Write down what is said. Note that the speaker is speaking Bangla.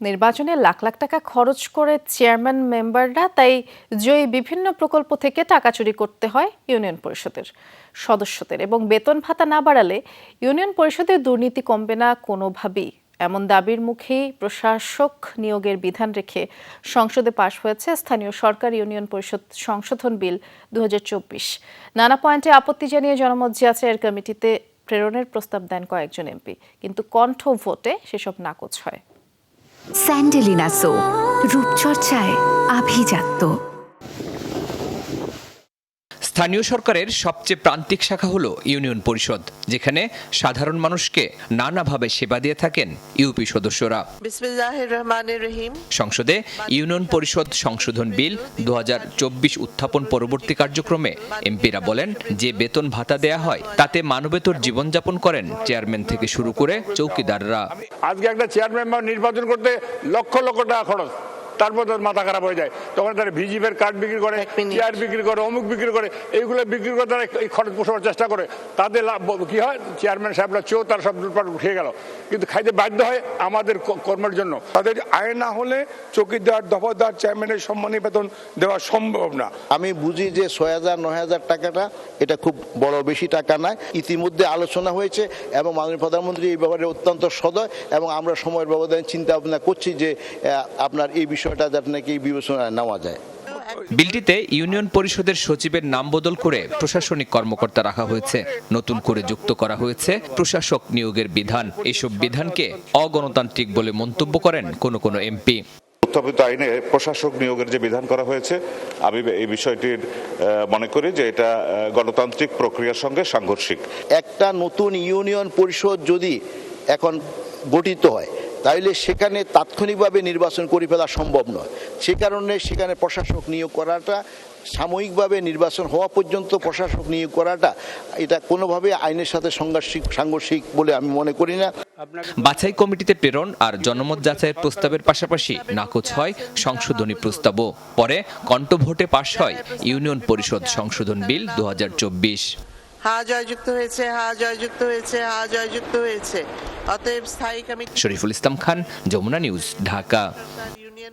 নির্বাচনে লাখ লাখ টাকা খরচ করে চেয়ারম্যান মেম্বাররা, তাই জয়ী বিভিন্ন প্রকল্প থেকে টাকা চুরি করতে হয় ইউনিয়ন পরিষদের সদস্যদের। এবং বেতন ভাতা না বাড়ালে ইউনিয়ন পরিষদে দুর্নীতি কমবে না কোনোভাবেই। এমন দাবির মুখেই প্রশাসক নিয়োগের বিধান রেখে সংসদে পাশ হয়েছে স্থানীয় সরকার ইউনিয়ন পরিষদ সংশোধন বিল দু হাজার চব্বিশ। নানা পয়েন্টে আপত্তি জানিয়ে জনমত জিয়াচায়ের কমিটিতে, প্রেরণের প্রস্তাব দেন কয়েকজন এমপি। কিন্তু কণ্ঠ ভোটে সেসব নাকচ হয়। স্যান্ডেলিনা সো রূপচর্চায় আভিজাত্য। স্থানীয় সরকারের সবচেয়ে প্রান্তিক শাখা হলো ইউনিয়ন পরিষদ যেখানে সাধারণ মানুষকে নানাভাবে সেবা দিয়ে থাকেন ইউপি সদস্যরা। বিসমিল্লাহির রহমানির রহিম। সংসদে ইউনিয়ন পরিষদ সংশোধন বিল দু হাজার চব্বিশ উত্থাপন পরবর্তী কার্যক্রমে এমপিরা বলেন যে বেতন ভাতা দেয়া হয় তাতে মানবেতর জীবনযাপন করেন চেয়ারম্যান থেকে শুরু করে চৌকিদাররা। আজকে একটা চেয়ারম্যান নির্বাচন করতে লক্ষ লক্ষ টাকা খরচ। তারপর তার মাথা খারাপ হয়ে যায়। তখন তারা ভিজিপের কার্ড বিক্রি করে চেয়ার বিক্রি করে অমুক বিক্রি করে এইগুলো বিক্রি করে তারা এই খরচ পোষানোর চেষ্টা করে। তাদের লাভ কি হয়? চেয়ারম্যান সাহেবরা চেয়েও তার সব লুটপাট উঠে গেল। কিন্তু খাইতে বাধ্য হয় আমাদের কর্মের জন্য। তাদের আয় না হলে চৌকিদার দফাদার চেয়ারম্যানের সম্মানী বেতন দেওয়া সম্ভব না। আমি বুঝি যে ছয় হাজার নয় হাজার টাকাটা এটা খুব বড় বেশি টাকা নয় ইতিমধ্যে আলোচনা হয়েছে এবং মাননীয় প্রধানমন্ত্রী এই ব্যাপারে অত্যন্ত সদয় এবং আমরা সময়ের ব্যবধানে চিন্তা ভাবনা করছি যে আপনার এই বিষয়টা যাতে নাকি বিবেচনায় নেওয়া যায়। বিলটিতে ইউনিয়ন পরিষদের সচিবের নাম বদল করে প্রশাসনিক কর্মকর্তা রাখা হয়েছে নতুন করে যুক্ত করা হয়েছে প্রশাসক নিয়োগের বিধান। এসব বিধানকে অগণতান্ত্রিক বলে মন্তব্য করেন কোনো কোনো এমপি। উত্থাপিত আইনে প্রশাসক নিয়োগের যে বিধান করা হয়েছে আমি এই বিষয়টির মনে করি যে এটা গণতান্ত্রিক প্রক্রিয়ার সঙ্গে সাংঘর্ষিক। একটা নতুন ইউনিয়ন পরিষদ যদি এখন গঠিত হয় তাইলে সেখানে তাৎক্ষণিকভাবে নির্বাচন করে ফেলা সম্ভব নয়। সে কারণে সেখানে প্রশাসক নিয়োগ করাটা সাময়িকভাবে নির্বাচন হওয়া পর্যন্ত প্রশাসক নিয়োগ করাটা এটা কোনোভাবে আইনের সাথে সাংঘর্ষিক সাংঘর্ষিক বলে আমি মনে করি না। বাছাই কমিটিতে প্রেরণ আর জনমত যাচাইয়ের প্রস্তাবের পাশাপাশি নাকচ হয় সংশোধনী প্রস্তাবও। পরে কণ্ঠভোটে পাশ হয় ইউনিয়ন পরিষদ সংশোধন বিল দু হাজার চব্বিশ। হা জয়যুক্ত হয়েছে হা জয়যুক্ত হয়েছে হা জয়যুক্ত হয়েছে। অতএব স্থায়ী committee Shariful Islam Khan Jamuna news Dhaka. Union